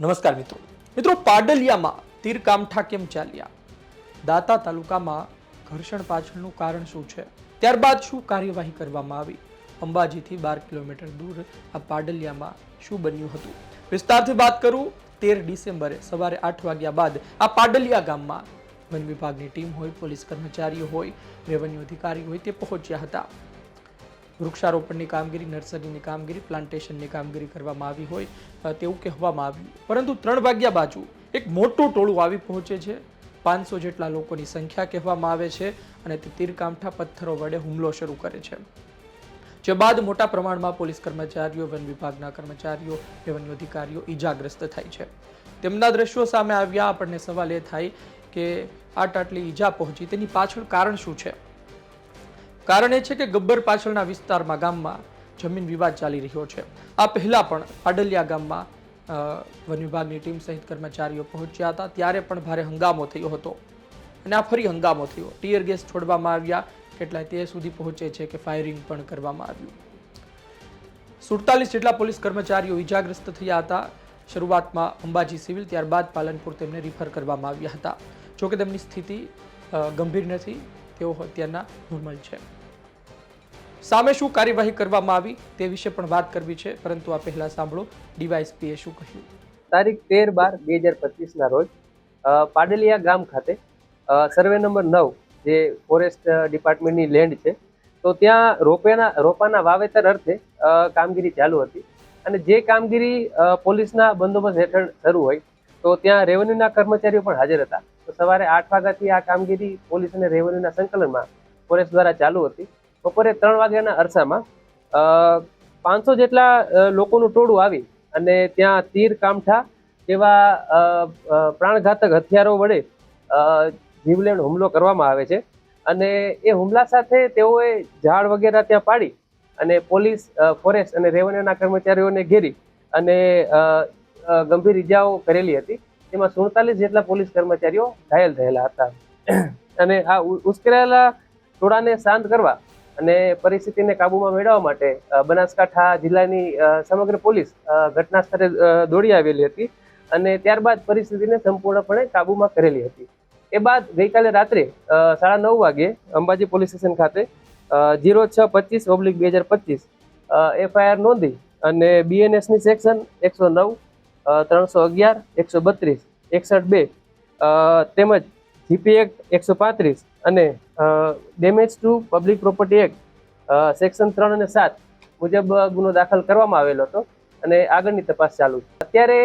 નમસ્કાર મિત્રો. મિત્રો, પાડલિયામાં તીરકામઠા કેમ ચાલ્યા? દાતા તાલુકામાં ઘર્ષણ પાછળનું કારણ શું છે? ત્યારબાદ શું કાર્યવાહી કરવામાં આવી? અંબાજીથી બાર કિલોમીટર દૂર આ પાડલિયામાં શું બન્યું હતું? વિસ્તારથી વાત કરું, તેર ડિસેમ્બરે સવારે આઠ વાગ્યા બાદ આ પાડલિયા ગામમાં વન વિભાગની ટીમ હોય, પોલીસ કર્મચારીઓ હોય, રેવન્યુ અધિકારી હોય તે પહોંચ્યા હતા. વૃક્ષારોપણની કામગીરી, નર્સરીની કામગીરી, પ્લાન્ટેશનની કામગીરી કરવામાં આવી હોય તેવું કહેવામાં આવ્યું. પરંતુ ત્રણ વાગ્યા બાજુ એક મોટું ટોળું આવી પહોંચે છે. પાંચસો જેટલા લોકોની સંખ્યા કહેવામાં આવે છે અને તે તીરકામઠા પથ્થરો વડે હુમલો શરૂ કરે છે. જે બાદ મોટા પ્રમાણમાં પોલીસ કર્મચારીઓ, વન વિભાગના કર્મચારીઓ, રેવન્યુ અધિકારીઓ ઈજાગ્રસ્ત થાય છે. તેમના દ્રશ્યો સામે આવ્યા આપણને સવાલ એ થાય કે આટ આટલી ઈજા પહોંચી, તેની પાછળ કારણ શું છે? કારણ એ છે કે ગબ્બર પાછળના વિસ્તારમાં ગામમાં જમીન વિવાદ ચાલી રહ્યો છે. આ પહેલાં પણ પાડલિયા ગામમાં વન વિભાગની ટીમ સહિત કર્મચારીઓ પહોંચ્યા હતા. ત્યારે પણ ભારે હંગામો થયો હતો. અને આ ફરી હંગામો થયો. ટીયર ગેસ છોડવામાં આવ્યા. કેટલાય તે સુધી પહોંચે છે કે ફાયરિંગ પણ કરવામાં આવ્યું. સુડતાલીસ જેટલા પોલીસ કર્મચારીઓ ઇજાગ્રસ્ત થયા હતા. શરૂઆતમાં અંબાજી સિવિલ, ત્યારબાદ પાલનપુર તેમને રિફર કરવામાં આવ્યા હતા. જોકે તેમની સ્થિતિ ગંભીર નથી. તેઓ અત્યારના નોર્મલ છે. સામે શું કાર્યવાહી કરવામાં આવી તે વિશે પણ વાત કરવી છે. પરંતુ આ પહેલા સાંભળો ડીવાયસપીએ શું કહ્યું. તારીખ તેર બાર બે હજાર પચીસના રોજ પાડલિયા ગામ ખાતે સર્વે નંબર નવ જે ફોરેસ્ટ ડિપાર્ટમેન્ટની લેન્ડ છે, તો ત્યાં રોપેના, રોપાના વાવેતર અર્થે કામગીરી ચાલુ હતી. અને જે કામગીરી પોલીસના બંદોબસ્ત હેઠળ શરૂ હોય, તો ત્યાં રેવન્યુના કર્મચારીઓ પણ હાજર હતા. તો સવારે આઠ વાગ્યાથી આ કામગીરી પોલીસ અને રેવન્યુના સંકલનમાં ફોરેસ્ટ દ્વારા ચાલુ હતી. બપોરે ત્રણ વાગ્યાના અરસામાં પાંચસો જેટલા લોકોનું ટોળું આવી અને ત્યાં તીર, કામઠા જેવા પ્રાણઘાતક હથિયારો વડે જીવલેણ હુમલો કરવામાં આવે છે. અને એ હુમલા સાથે તેઓએ ઝાડ વગેરે ત્યાં પાડી અને પોલીસ ફોરેસ્ટ અને રેવન્યુના કર્મચારીઓને ઘેરી અને ગંભીર ઇજાઓ કરેલી હતી. તેમાં સુડતાલીસ જેટલા પોલીસ કર્મચારીઓ ઘાયલ થયેલા હતા. અને આ ઉશ્કેરાયેલા ટોળાને શાંત કરવા અને પરિસ્થિતિને કાબૂમાં મેળવવા માટે બનાસકાંઠા જિલ્લાની સમગ્ર પોલીસ ઘટના સ્થળે દોડી આવેલી હતી અને ત્યારબાદ પરિસ્થિતિને સંપૂર્ણપણે કાબૂમાં કરેલી હતી. એ બાદ ગઈકાલે રાત્રે સાડા નવ વાગે અંબાજી પોલીસ સ્ટેશન ખાતે જીરો છ પચીસ ઓબ્લિક બે હજાર પચીસ એફઆઈઆર નોંધી અને બીએનએસની સેક્શન એકસો નવ ત્રણસો અગિયાર, એકસો બત્રીસ, એકસઠ બે તેમજ જીપી એક્ટ એકસો પાંત્રીસ અને damage to public property act section ત્રણ અને સાત મુજબ ગુનો દાખલ કરવામાં આવેલો હતો અને આગળની તપાસ ચાલુ છે. અત્યારે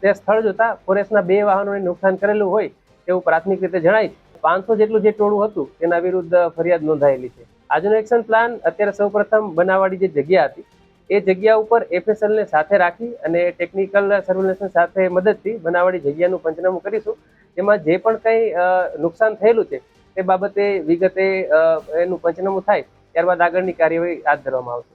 તે સ્થળ જોતા ફોરેસ્ટના બે વાહનોને નુકસાન કરેલું હોય તેવું પ્રાથમિક રીતે જણાય પાંચસો જેટલું જે ટોળું હતું તેના વિરુદ્ધ ફરિયાદ નોંધાયેલી છે. આજનો એક્શન પ્લાન અત્યારે સૌપ્રથમ બનાવવાળી જે જગ્યા હતી, એ જગ્યા ઉપર એફએસએલને સાથે રાખી અને ટેકનિકલ સર્વેલન્સની સાથે મદદથી બનાવવાળી જગ્યાનું પંચનામું કરીશું. જેમાં જે પણ કંઈ નુકસાન થયેલું છે તે બાબતે વિગતે એનું પંચનામું થાય ત્યારબાદ આગળની કાર્યવાહી હાથ ધરવામાં આવશે.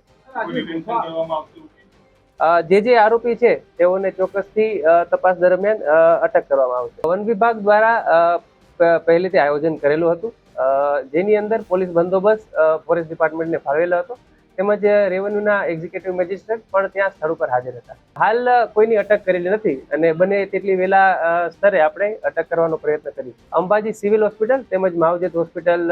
જે જે આરોપી છે તેઓને ચોક્કસથી તપાસ દરમિયાન અટક કરવામાં આવશે. વન વિભાગ દ્વારા પહેલેથી આયોજન કરેલું હતું. જેની અંદર પોલીસ બંદોબસ્ત ફોરેસ્ટ ડિપાર્ટમેન્ટને ફાળવેલો હતો. તેમજ રેવન્યુના એક્ઝિક્યુટિવ મેજિસ્ટ્રેટ પણ ત્યાં સ્થળ ઉપર હાજર હતા. હાલ કોઈની અટક કરેલી નથી અને બને તેટલી વહેલા સ્તરે આપણે અટક કરવાનો પ્રયત્ન કરીશું. અંબાજી સિવિલ હોસ્પિટલ તેમજ માવજત હોસ્પિટલ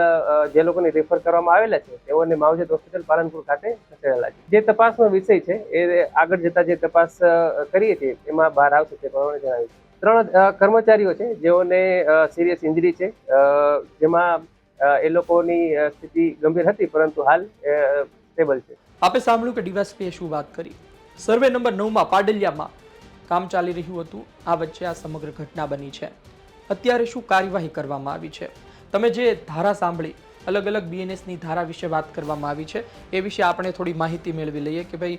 જે લોકોને રેફર કરવામાં આવેલા છે, તેઓને માવજત હોસ્પિટલ પાલનપુર ખાતે ખસેડેલા છે. જે તપાસનો વિષય છે, એ આગળ જતા જે તપાસ કરીએ છીએ, એમાં બહાર આવશે તે પ્રમાણે જણાવીશું. ત્રણ કર્મચારીઓ છે, જેઓને સિરિયસ ઇન્જરી છે જેમાં એ લોકોની સ્થિતિ ગંભીર હતી, પરંતુ હાલ સ્ટેબલ છે. આપે સાંભળ્યું કે ડીવાયસપીએ શું વાત કરી? સર્વે નંબર નવમાં પાડલિયામાં કામ ચાલી રહ્યું હતું. આ વચ્ચે આ સમગ્ર ઘટના બની છે. અત્યારે શું કાર્યવાહી કરવામાં આવી છે? તમે જે ધારા સાંભળી, અલગ અલગ બીએનએસની ધારા વિશે વાત કરવામાં આવી છે, એ વિશે આપણે થોડી માહિતી મેળવી લઈએ કે ભાઈ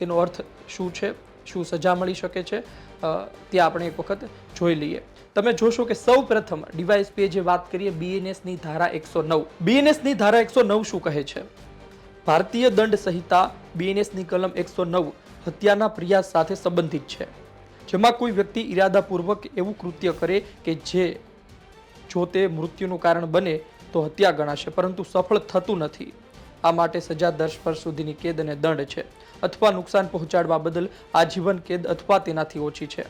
તેનો અર્થ શું છે? શું સજા મળી શકે છે? તે આપણે એક વખત જોઈ લઈએ. તમે જોશો કે સૌ પ્રથમ ડીવાયએસપીએ જે વાત કરીએ બીએનએસની ધારા એકસો નવ. બીએનએસની ધારા એકસો નવ શું કહે છે? ભારતીય દંડ સંહિતા બીએનએસની કલમ એકસો નવ હત્યાના પ્રયાસ સાથે સંબંધિત છે, જેમાં કોઈ વ્યક્તિ ઈરાદાપૂર્વક એવું કૃત્ય કરે કે જે જો તે મૃત્યુનું કારણ બને તો હત્યા ગણાશે, પરંતુ સફળ થતું નથી. આ માટે સજા દસ વર્ષ સુધીની કેદ અને દંડ છે, અથવા નુકસાન પહોંચાડવા બદલ આજીવન કેદ અથવા તેનાથી ઓછી છે.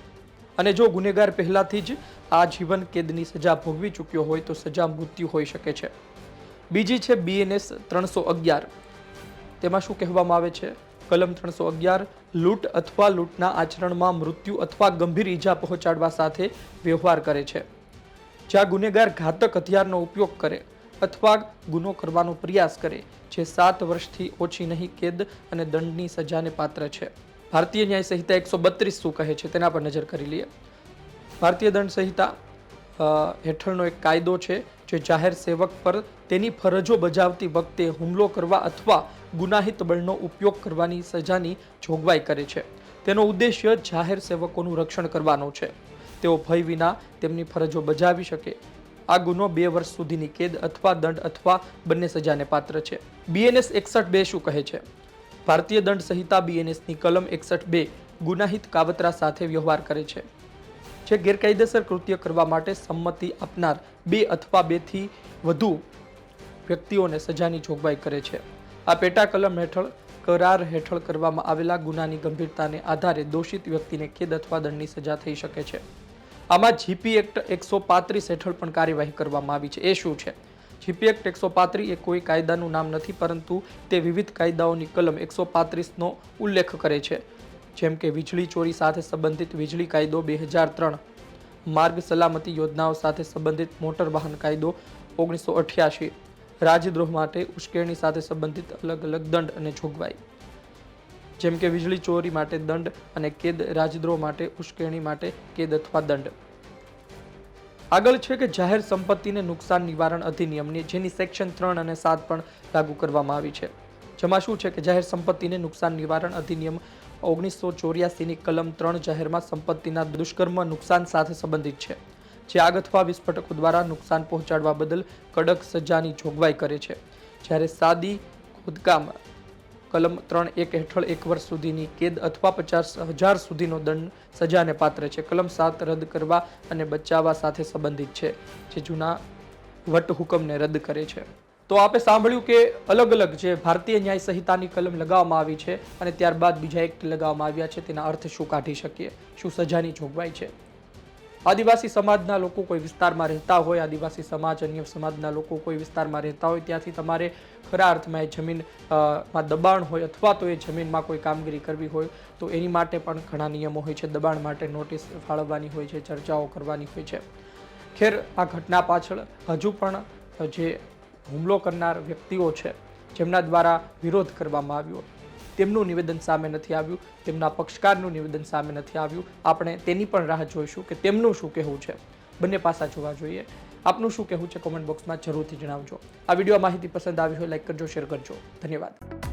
અને જો ગુનેગાર પહેલાથી જ આજીવન કેદની સજા ભોગવી ચૂક્યો હોય તો સજા મૃત્યુ હોઈ શકે છે. બીજી છે બીએનએસ ત્રણસો અગિયાર. તેમાં શું કહેવામાં આવે છે? કલમ ત્રણસો અગિયાર, લૂંટ અથવા લૂંટના આચરણમાં મૃત્યુ અથવા ગંભીર ઈજા પહોંચાડવા સાથે વ્યવહાર કરે છે. જ્યાં ગુનેગાર ઘાતક હથિયારનો ઉપયોગ કરે અથવા ગુનો કરવાનો પ્રયાસ કરે, જે સાત વર્ષથી ઓછી નહીં, કેદ અને દંડની સજાને પાત્ર છે. ભારતીય ન્યાય સંહિતા એકસો બત્રીસ શું કહે છે તેના પર નજર કરી લઈએ. ભારતીય દંડ સંહિતા હેઠળનો એક કાયદો છે જે જાહેર સેવક પર તેની ફરજો બજાવતી વખતે હુમલો કરવા અથવા ગુનાહિત બળનો ઉપયોગ કરવાની સજાની જોગવાઈ કરે છે. તેનો ઉદ્દેશ્ય જાહેર સેવકોનું રક્ષણ કરવાનો છે. તેઓ ભય વિના તેમની ફરજો બજાવી શકે. આ ગુનો બે વર્ષ સુધીની કેદ અથવા દંડ અથવા બંને સજાને પાત્ર છે. બીએનએસ એકસઠ બે શું કહે છે? ભારતીય દંડ સંહિતા બીએનએસની કલમ એકસઠ બે ગુનાહિત કાવતરા સાથે વ્યવહાર કરે છે. જે ગેરકાયદેસર કૃત્ય કરવા માટે સંમતિ આપનાર બે અથવા બેથી વધુ વ્યક્તિઓને સજાની જોગવાઈ કરે છે. આ પેટા કલમ હેઠળ કરાર હેઠળ કરવામાં આવેલા ગુનાની ગંભીરતાને આધારે દોષિત વ્યક્તિને કેદ અથવા દંડની સજા થઈ શકે છે. આમાં જીપી એક્ટ એકસો પાંત્રીસ હેઠળ પણ કાર્યવાહી કરવામાં આવી છે. એ શું છે? જીપી એક્ટ એકસો પાંત્રીસ એ કોઈ કાયદાનું નામ નથી, પરંતુ તે વિવિધ કાયદાઓની કલમ એકસો પાંત્રીસનો ઉલ્લેખ કરે છે. જેમ કે વીજળી ચોરી સાથે સંબંધિત વીજળી કાયદો બે હજાર ત્રણ, માર્ગ સલામતી યોજનાઓ સાથે સંબંધિત મોટર વાહન કાયદો ઓગણીસો અઠ્યાસી, રાજદ્રોહ માટે ઉશ્કેરણી સાથે સંબંધિત અલગ અલગ દંડ અને જોગવાઈ. જેમ કે વીજળી ચોરી માટે દંડ અને કેદ, રાજદ્રોહ માટે ઉશ્કેરણી માટે કેદ અથવા દંડ. આગળ છે કે જાહેર સંપત્તિને નુકસાન નિવારણ અધિનિયમની, જેની સેક્શન ત્રણ અને સાત પણ લાગુ કરવામાં આવી છે. જેમાં શું છે કે જાહેર સંપત્તિને નુકસાન નિવારણ અધિનિયમ ઓગણીસો ચોર્યાસીની કલમ ત્રણ જાહેરમાં સંપત્તિના દુષ્કર્મ નુકસાન સાથે સંબંધિત છે, જે આગ અથવા વિસ્ફોટકો દ્વારા નુકસાન પહોંચાડવા બદલ કડક સજાની જોગવાઈ કરે છે. જ્યારે સાદી ખોદકામ કલમ ત્રણ એક હેઠળ એક વર્ષ સુધીની કેદ અથવા પચાસ હજાર સુધીનો દંડ સજાને પાત્ર છે. કલમ સાત રદ કરવા અને બચાવવા સાથે સંબંધિત છે, જે જૂના વટહુકમને રદ કરે છે. તો આપે સાંભળ્યું કે અલગ અલગ જે ભારતીય ન્યાય સંહિતાની કલમ લગાવવામાં આવી છે અને ત્યારબાદ બીજા એક્ટ લગાવવામાં આવ્યા છે, તેના અર્થ શું કાઢી શકીએ? શું સજાની જોગવાઈ છે? આદિવાસી સમાજના લોકો કોઈ વિસ્તારમાં રહેતા હોય, આદિવાસી સમાજ, અન્ય સમાજના લોકો કોઈ વિસ્તારમાં રહેતા હોય, ત્યાંથી તમારે ખરા અર્થમાં એ જમીનમાં દબાણ હોય અથવા તો એ જમીનમાં કોઈ કામગીરી કરવી હોય, તો એની માટે પણ ઘણા નિયમો હોય છે. દબાણ માટે નોટિસ ફાળવવાની હોય છે, ચર્ચાઓ કરવાની હોય છે. ખેર, આ ઘટના પાછળ હજુ પણ જે હુમલો કરનાર વ્યક્તિઓ છે, જેમના દ્વારા વિરોધ કરવામાં આવ્યો. તેમનું નિવેદન સામે નથી આવ્યું, તેમના પક્ષકારનું નિવેદન સામે નથી આવ્યું. આપણે તેની પણ રાહ જોઈશું કે તેમનું શું કહેવું છે. બંને પાસા જોવા જોઈએ. આપનું શું કહેવું છે કોમેન્ટ બોક્સમાં જરૂરથી જણાવજો. આ વીડિયો માહિતી પસંદ આવી હોય, લાઈક કરજો, શેર કરજો. ધન્યવાદ.